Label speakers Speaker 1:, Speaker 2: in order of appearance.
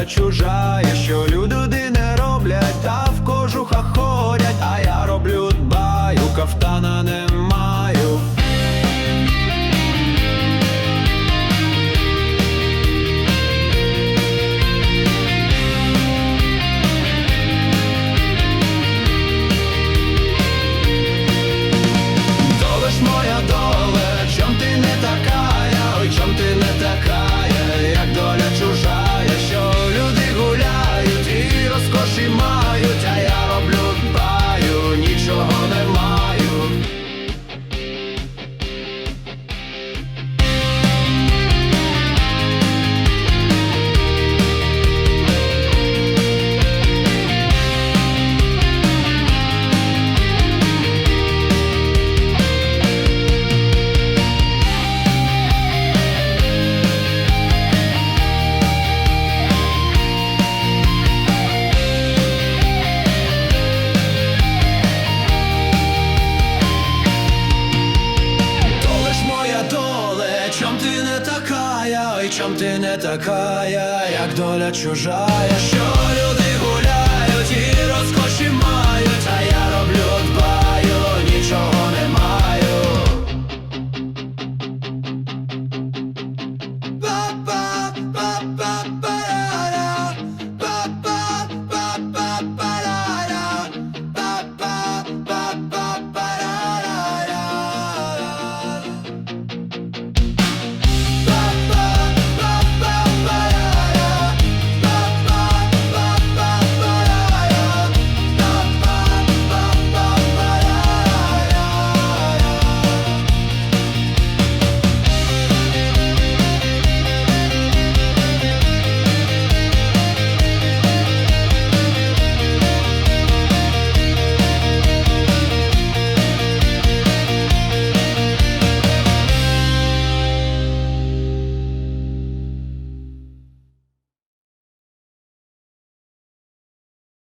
Speaker 1: земля чужая. Нічом ти не така, я, як доля чужая що люди.